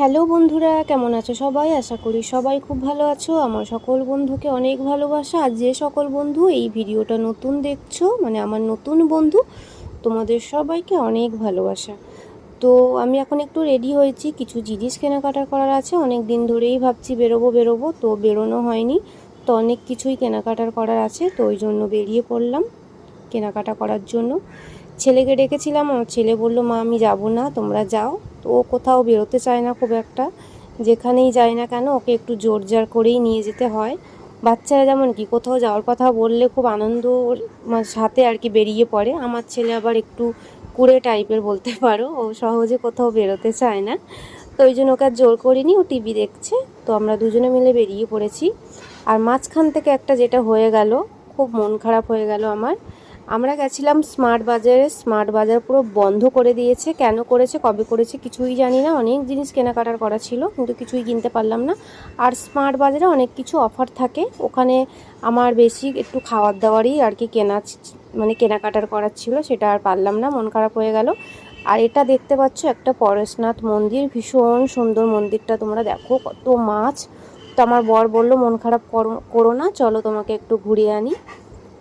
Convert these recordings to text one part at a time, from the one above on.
Hello বন্ধুরা, কেমন আছো সবাই? আশা করি সবাই খুব ভালো আছো। আমার সকল বন্ধুকে অনেক ভালোবাসা। আর যে সকল বন্ধু এই ভিডিওটা নতুন দেখছ মানে আমার নতুন বন্ধু, তোমাদের সবাইকে অনেক ভালোবাসা। তো আমি এখন একটু রেডি হয়েছি। কিছু জিনিস কেনাকাটা করার আছে। অনেক দিন ধরেই ভাবছি বেরোবো বেরোবো, তো বেরোনো হয়নি। তো অনেক কিছুই কেনাকাটার করার আছে, তো ওই জন্য বেরিয়ে পড়লাম কেনাকাটা করার জন্য। ছেলেকে ডেকেছিলাম, আমার ছেলে বলল, মা, আমি যাব না, তোমরা যাও। তো ও কোথাও বেরোতে চায় না খুব একটা। যেখানেই যায় না কেন ওকে একটু জোর জার করেই নিয়ে যেতে হয়। বাচ্চারা যেমন কি, কোথাও যাওয়ার কথা বললে খুব আনন্দ সাথে আর কি বেরিয়ে পড়ে। আমার ছেলে আবার একটু কুড়ে টাইপের বলতে পারো, ও সহজে কোথাও বেরোতে চায় না। তো ওই জন্য ওকে জোর করিনি, ও টিভি দেখছে। তো আমরা দুজনে মিলে বেরিয়ে পড়েছি। আর মাঝখান থেকে একটা যেটা হয়ে গেল, খুব মন খারাপ হয়ে গেল আমার। আমরা গেছিলাম স্মার্ট বাজারে স্মার্ট বাজার পুরো বন্ধ করে দিয়েছে। কেন করেছে, কবে করেছে কিছুই জানি না। অনেক জিনিস কেনাকাটার করা ছিল, কিন্তু কিছুই কিনতে পারলাম না। আর স্মার্ট বাজারে অনেক কিছু অফার থাকে। ওখানে আমার বেশি একটু খাওয়ার দাওয়ারই আর কি কেনা মানে কেনাকাটার করার ছিল, সেটা আর পারলাম না। মন খারাপ হয়ে গেল। আর এটা দেখতে পাচ্ছ, একটা পরেশনাথ মন্দির। ভীষণ সুন্দর মন্দিরটা তোমরা দেখো, কত মাছ। তো আমার বর বলল, মন খারাপ করো না। চলো তোমাকে একটু ঘুরিয়ে আনি।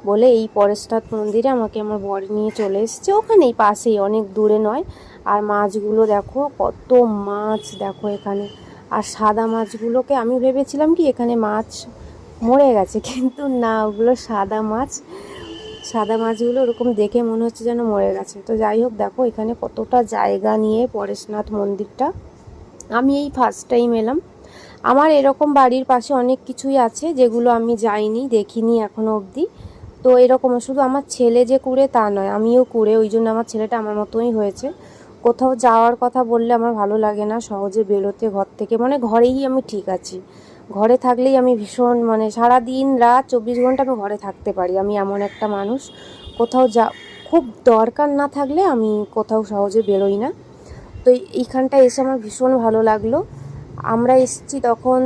বলে এই পরেশনাথ মন্দিরে আমাকে আমার বর নিয়ে চলে এসেছে। ওখানেই পাশেই, অনেক দূরে নয়। আর মাছগুলো দেখো, কত মাছ দেখো এখানে। আর সাদা মাছগুলোকে আমি ভেবেছিলাম কি এখানে মাছ মরে গেছে, কিন্তু না, ওগুলো সাদা মাছ। সাদা মাছগুলো ওরকম দেখে মনে হচ্ছে যেন মরে গেছে। তো যাই হোক, দেখো এখানে কতটা জায়গা নিয়ে পরেশনাথ মন্দিরটা। আমি এই ফার্স্ট টাইম এলাম। আমার এরকম বাড়ির পাশে অনেক কিছুই আছে যেগুলো আমি যাইনি, দেখিনি এখনও অবধি। তো এরকম শুধু আমার ছেলে যে কুড়ে তা নয়, আমিও কুড়ে, ওই জন্য আমার ছেলেটা আমার মতোই হয়েছে। কোথাও যাওয়ার কথা বললে আমার ভালো লাগে না, সহজে বেরোতে ঘর থেকে মানে ঘরেই আমি ঠিক আছি। ঘরে থাকলেই আমি ভীষণ মানে সারা দিন রাত চব্বিশ ঘণ্টা আমি ঘরে থাকতে পারি, আমি এমন একটা মানুষ। কোথাও যা, খুব দরকার না থাকলে আমি কোথাও সহজে বেরোই না। তো এইখানটা এসে আমার ভীষণ ভালো লাগল। আমরা এসেছি তখন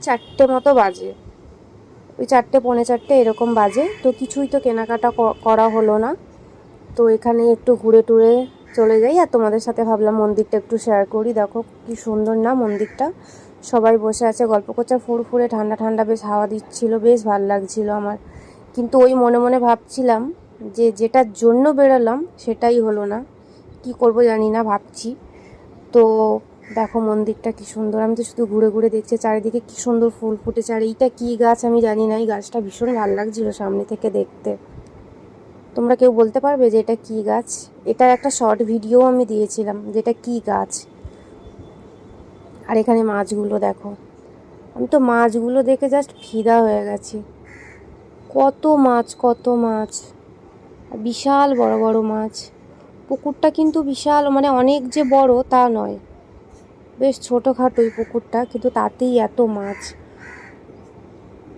চারটে মতো বাজে। ওই চারটে, পৌনে চারটে এরকম বাজে। তো কিছুই তো কেনাকাটা করা হলো না। তো এখানে একটু ঘুরে টুরে চলে যাই। আর তোমাদের সাথে ভাবলাম মন্দিরটা একটু শেয়ার করি। দেখো কি সুন্দর না মন্দিরটা। সবাই বসে আছে, গল্প করছে ফুরফুরে ঠান্ডা ঠান্ডা বেশ হাওয়া দিচ্ছিল, বেশ ভালো লাগছিল আমার। কিন্তু ওই মনে মনে ভাবছিলাম যে যেটার জন্য বেরোলাম সেটাই হলো না। কি করব জানি না, ভাবছি। তো দেখো মন্দিরটা কি সুন্দর। আমি তো শুধু ঘুরে ঘুরে দেখছি, চারিদিকে কি সুন্দর ফুল ফুটেছে। আর এইটা কি গাছ আমি জানি না, এই গাছটা ভীষণ ভালো লাগছিল সামনে থেকে দেখতে। তোমরা কেউ বলতে পারবে যে এটা কি গাছ? এটার একটা শর্ট ভিডিও আমি দিয়েছিলাম যেটা কি গাছ। আর এখানে মাছগুলো দেখো। আমি তো মাছগুলো দেখে জাস্ট ফিদা হয়ে গেছি। কত মাছ কত মাছ। বিশাল বড় বড় মাছ। পুকুরটা কিন্তু বিশাল মানে অনেক যে বড় তা নয়। বেশ ছোটোখাটো এই পুকুরটা, কিন্তু তাতেই এত মাছ।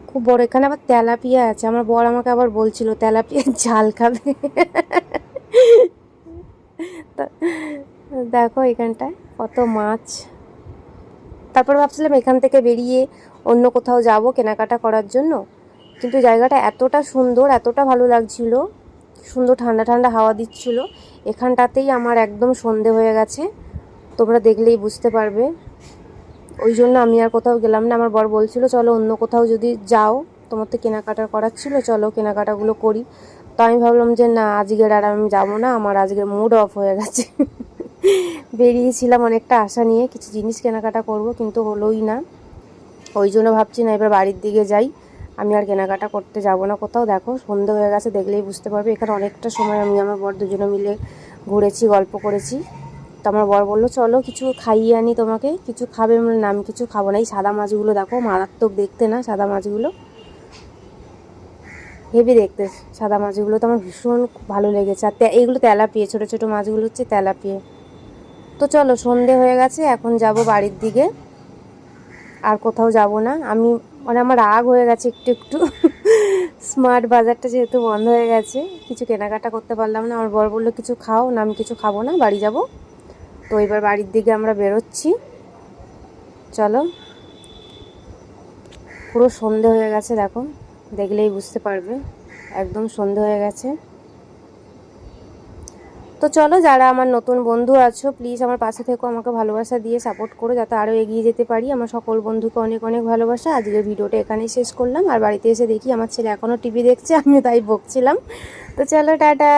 খুব বড়, এখানে আবার তেলাপিয়া আছে। আমার বর আমাকে আবার বলছিল, তেলাপিয়ার ঝাল খাবে। দেখো এখানটায় কত মাছ। তারপর ভাবছিলাম এখান থেকে বেরিয়ে অন্য কোথাও যাব কেনাকাটা করার জন্য। কিন্তু জায়গাটা এতটা সুন্দর, এতটা ভালো লাগছিল। সুন্দর ঠান্ডা ঠান্ডা হাওয়া দিচ্ছিল। এখানটাতেই আমার একদম সন্ধে হয়ে গেছে। তোমরা দেখলেই বুঝতে পারবে। ওই জন্য আমি আর কোথাও গেলাম না। আমার বর বলছিল, চলো অন্য কোথাও যদি যাও, তোমার তো কেনাকাটা করার ছিল, চলো কেনাকাটাগুলো করি। তো আমি ভাবলাম যে, না, আজকের আর আমি যাব না। আমার আজকের মুড অফ হয়ে গেছে। বেরিয়েছিলাম অনেকটা আশা নিয়ে, কিছু জিনিস কেনাকাটা করব, কিন্তু হলোই না। ওই জন্য ভাবছি, না, এবার বাড়ির দিকে যাই। আমি আর কেনাকাটা করতে যাব না কোথাও। দেখো, সন্ধে হয়ে গেছে, দেখলেই বুঝতে পারবে। এখানে অনেকটা সময় আমি আমার বর দুজনে মিলে ঘুরেছি, গল্প করেছি। তো আমার বর বলল চলো কিছু খাইয়ে আনি তোমাকে কিছু খাবে? আমি বললাম, না আমি কিছু খাব না। এই সাদা মাছগুলো দেখো মারাত্মক দেখতে না সাদা মাছগুলো? হেভি দেখতে সাদা মাছগুলো তো আমার ভীষণ ভালো লেগেছে। আর এইগুলো তেলাপিয়ে ছোটো ছোটো মাছগুলো হচ্ছে তেলাপিয়ে। তো চলো সন্ধে হয়ে গেছে এখন যাব বাড়ির দিকে। আর কোথাও যাব না। আমি মানে আমার রাগ হয়ে গেছে একটু একটু। স্মার্ট বাজারটা যেহেতু বন্ধ হয়ে গেছে কিছু কেনাকাটা করতে পারলাম না। আমার বর বলল কিছু খাও না আমি কিছু খাব না বাড়ি যাব। তো এবার বাড়ির দিকে আমরা বেরোচ্ছি। চলো। পুরো সন্ধে হয়ে গেছে, দেখো। দেখলেই বুঝতে পারবে। একদম সন্ধে হয়ে গেছে। তো চলো, যারা আমার নতুন বন্ধু আছো প্লিজ আমার পাশে থেকো, আমাকে ভালোবাসা দিয়ে সাপোর্ট করো, যাতে আরও এগিয়ে যেতে পারি। আমার সকল বন্ধুকে অনেক অনেক ভালোবাসা। আজকের ভিডিওটা এখানেই শেষ করলাম। আর বাড়িতে এসে দেখি, আমার ছেলে এখনও টিভি দেখছে, আমিও তাই বকছিলাম। তো চলো, টাটা!